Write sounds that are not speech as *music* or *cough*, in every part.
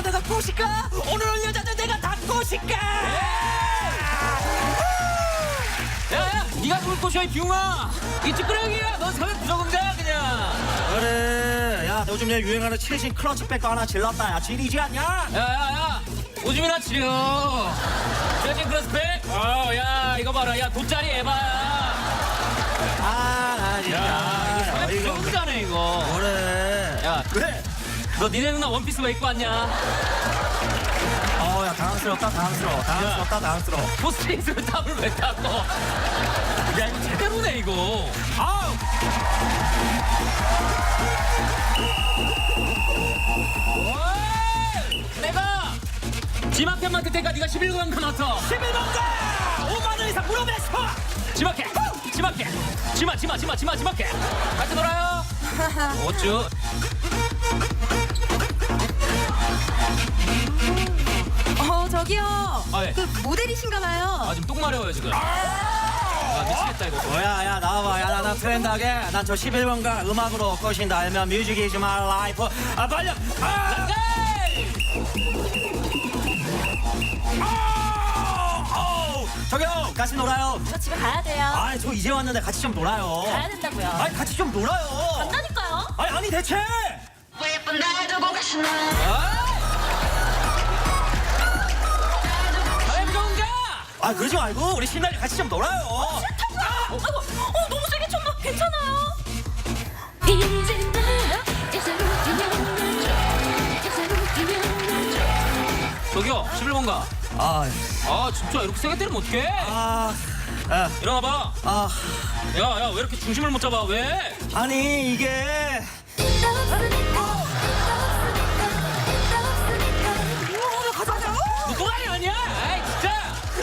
여자 내가 꼬실까? 오늘 올 여자들 내가 다 꼬실까? 야야 네가 누굴 꼬셔 이 비웅아 이 찌끄러기야. 너 저기 부적응자야 그냥. 그래. 야 요즘 얘 유행하는 최신 클러치백 거 하나 질렀다. 야 지리지 않냐? 야야야. 오줌이나 치려. 최진 크로스백? 어야 이거 봐라. 야 돗자리 에바야. 아, 나 진짜 야 이거 어이가 없네. 부적응자네 이거. 그래. 야. 그래 너 니네 누나 원피스 왜 입고 왔냐? 어 야 당황스럽다 당황스러워. 당황스럽다 당황스러워. 포스트잇으로 땀을 왜 닦어 야 이거 제대로네 이거. 아우! 오이! 내가 지마켓만 그때가 네가 11관 맡아 11번가 5만 원 이상 무릎에서 지마켓 지마켓 지마 지마 지마 지마 지마켓 같이 놀아요. *laughs* 어쭈 어 저기요. 아, 예. 그 모델이신가 봐요. 아 지금 똥 마려워요 지금 아 미치겠다 이거 뭐야 야 나와봐 야나 나 트렌드하게 난 저 11번가 음악으로 꼬신다 알면 뮤직 이즈 마이 라이프 아 빨리 아! 아! 아우, 저기요 같이 놀아요 저 집에 가야 돼요. 아이 저 이제 왔는데 같이 좀 놀아요 가야 된다고요. 아니 같이 좀 놀아요 간다니까요. 아니 아니 대체 두고 아 그러지 말고 우리 신나게 같이 좀 놀아요. 아이고, 어 너무 세게 쳤나? 괜찮아요? 이제 나 이제 웃기면 이제 웃기면 저기요 11번가? 아, 아 진짜 이렇게 세게 때리면 어떡해? 아, 아, 일어나봐. 아. 야야 왜 이렇게 중심을 못 잡아? 왜? 아니 이게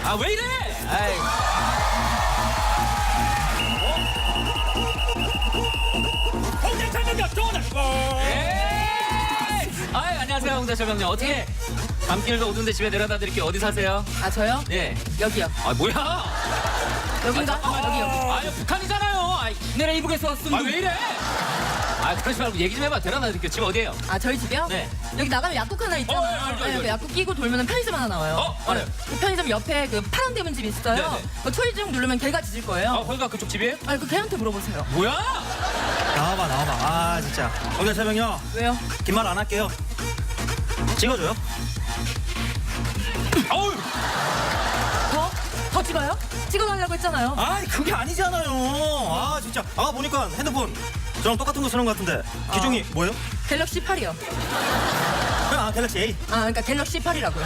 아 왜 이래? 아이 홍대 장면역 좋은 에이! 아이 안녕하세요 홍대 철병님. 어떻게 밤길도 오는데 집에 데려다 드릴게요. 어디 사세요? 아 저요? 예. 여기요. 아 뭐야? 여긴가? 아, 잠깐만, 여기요. 아니 북한이잖아요. 아이 내가 이북에서 왔음 아왜 이래? 아 그러지 말고 얘기 좀 해봐 드릴게요 집 어디에요 아 저희 집이요? 네. 여기 나가면 약국 하나 있잖아요. 어, 예, 알죠, 네, 알죠. 그 약국 끼고 돌면 편의점 하나 나와요. 어, 알아요. 그 편의점 옆에 그 파란 대문 집 있어요. 네 네. 그 초이중 누르면 걔가 짖을 거예요. 아 거기가 그쪽 집이에요? 아니 그 걔한테 물어보세요. 뭐야 나와봐 나와봐 아 진짜 오늘 새벽요 왜요? 긴말안 할게요 찍어줘요 어우 더? 더 찍어요? 찍어달라고 했잖아요. 아니 그게 아니잖아요 아 진짜 아 보니까 핸드폰 저랑 똑같은 거 쓰는 것 같은데 기종이 뭐예요? 갤럭시 8이요. 아 갤럭시 A 아 그러니까 갤럭시 8이라고요.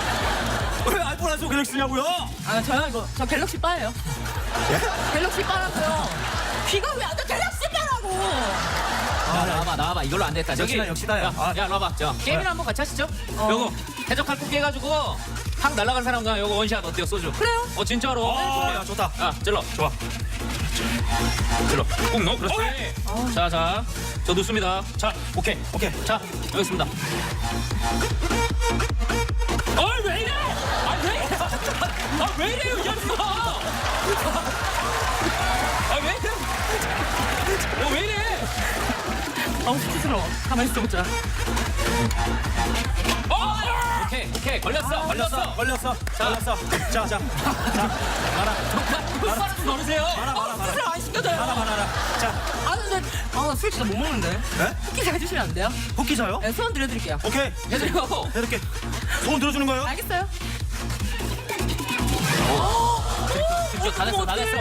왜 아이폰 안 쓰고 갤럭시 쓰냐고요? 아 저요 이거 저 갤럭시 바예요. 예? 갤럭시 바라고요. 귀가 왜 안 돼? 갤럭시 바라고. 아, 나와봐 나와봐 이걸로 안 됐다 저기 역시나, 역시나. 야, 아. 야 나와봐 저 게임이나 한번 같이 하시죠 어. 요거 해적할 국 깨가지고 확 날아간 사람과 요거 원샷 어때요 소주 그래요? 어 진짜로 아, 야, 좋다. 아 찔러 좋아 찔러 꾹 넣어 그렇지. 자 자 저 넣습니다. 자 오케이 오케이. 자 여기 있습니다. 어이 왜 이래? 아 왜 이래? 아 왜 이래요 이 녀석 아왜 이래? 어 왜 이래? 어우 수치스러워. 가만히 있어 보자. 어 오케이 오케이 걸렸어 걸렸어 걸렸어 자. 걸렸어 자 자 자, 말아 흑발을 좀 넣으세요 말아 말아 말아 술을 안 시켜줘요. 말아 말아 자아 근데 아 술 진짜 못 먹는데. 네? 쿠키 잘 드시면 안 돼요? 복귀자요? 네, 소원 드려드릴게요. 오케이 해드려 이렇게 소원 들어주는 거예요? 알겠어요? 진짜 다 됐어 다 됐어.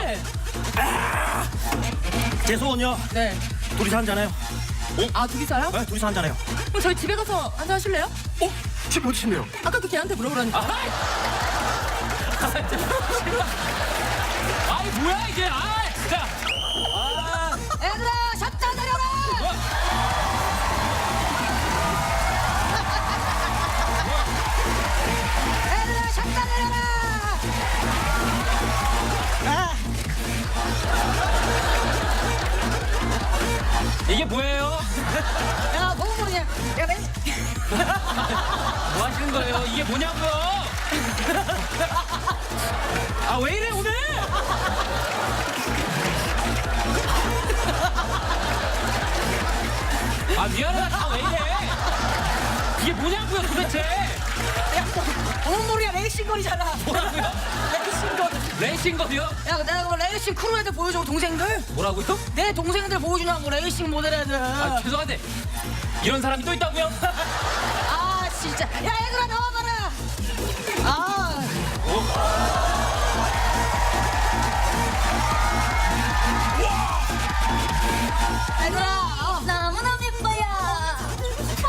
제 소원요 네. 둘이서 한잔해요 아 둘이서요? 네 둘이서 한잔해요 그럼 저희 집에 가서 한잔 하실래요? 어? 집 어디 있네요? 아까 그 걔한테 물어보라니까. 아이 뭐야 이게 아 진짜 아 얘들아 샷다 내려라. 얘들아 샷다 내려라. 이게 뭐예요 야 너무 모르냐? 야 내. 뭐 하시는 거예요 이게 뭐냐고요 아 왜 이래 오늘 아 미안하다 다 왜 이래 이게 뭐냐고요 도대체 야, 뭐, 뭔 소리야 레이싱걸이잖아. 뭐라고요? 레이싱걸. 레이싱거리요? 야, 내가 그럼 레이싱 크루 애들 보여줘 동생들. 뭐라고요? 내 동생들 보여주냐고 레이싱 모델 애들. 아 죄송한데 이런 사람이 또 있다고요? *laughs* 아 진짜 야 얘들아 나와봐라 아 얘들아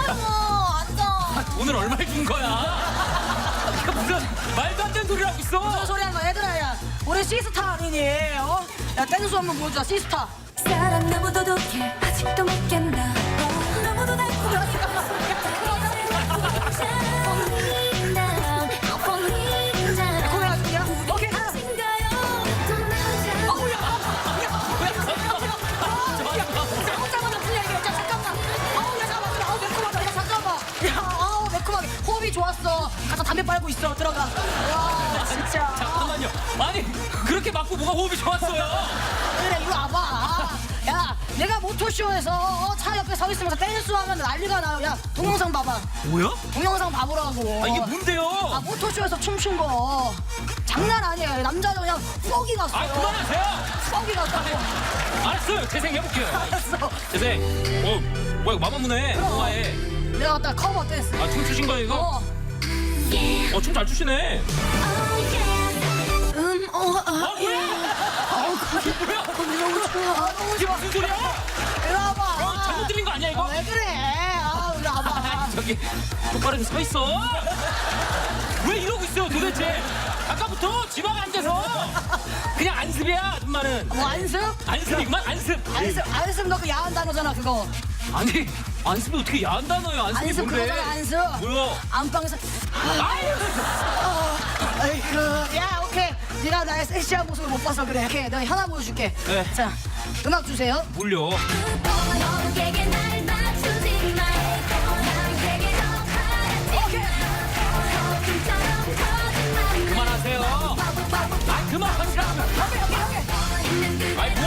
어. 앉아. 오늘 얼마를 준 거야? *laughs* 이거 무슨 말도 안 되는 소리를 하고 있어. 무슨 소리 하는 거야 얘들아 야. 우리 시스타 아니니 어? 야 댄스 한번 보여주자 시스타. 사랑 너 있어. 들어가. 와 진짜. *laughs* 잠깐만요. 아니 그렇게 맞고 뭐가 호흡이 좋았어요? 그래 이리 와봐. 야 내가 모토쇼에서 어, 차 옆에 서 있으면서 댄스 하면 난리가 나요. 야 동영상 봐봐. 뭐야? 동영상 봐보라고. 아 이게 뭔데요? 아 모토쇼에서 춤춘 거. 장난 아니에요. 남자들 그냥 뻑이 아 갔어요. 그만하세요. 뻑이 갔다고. 알았어요. 재생 해볼게요. 알았어. 재생. 어 뭐야 이거 마마무네. 영화에. 내가 갖다 커버 댄스. 아 춤추신 거예요 이거? 어. 어 춤 잘 추시네 음, 어, 어, 아 뭐야? 어, 거기 뭐야? 너무 좋아. 아, 너무 좋아. 무슨 소리야? 이리 와봐. 어, 잘못 들린 거 아니야 이거? 왜 그래? 아, 이리 와봐. *laughs* 저기 똑바로 좀 서 있어. 왜 이러고 있어요 도대체? 아까부터 지방 앉아서 그냥 안습이야 아줌마는. 뭐 안습? 안습이구만 안습. 안습, 안습 너그 야한 단어잖아 그거. 아니 안습이 어떻게 야한 단어예요? 안습이 안습 뭔데? 그거잖아 안습. 뭐야? 안방에서. 아유. 어, 아이고, 야 오케이. 네가 나의 섹시한 모습을 못 봐서 그래. 오케이, 내가 현아 보여줄게. 네. 자, 음악 주세요. 몰려. 너에게 날 맞추지 말고 나에게 더 오케이. 바라지처럼 거짓말 그만하세요. 아 그만 하시라고. 오케이, 오케이, 오케이. 아이 뭐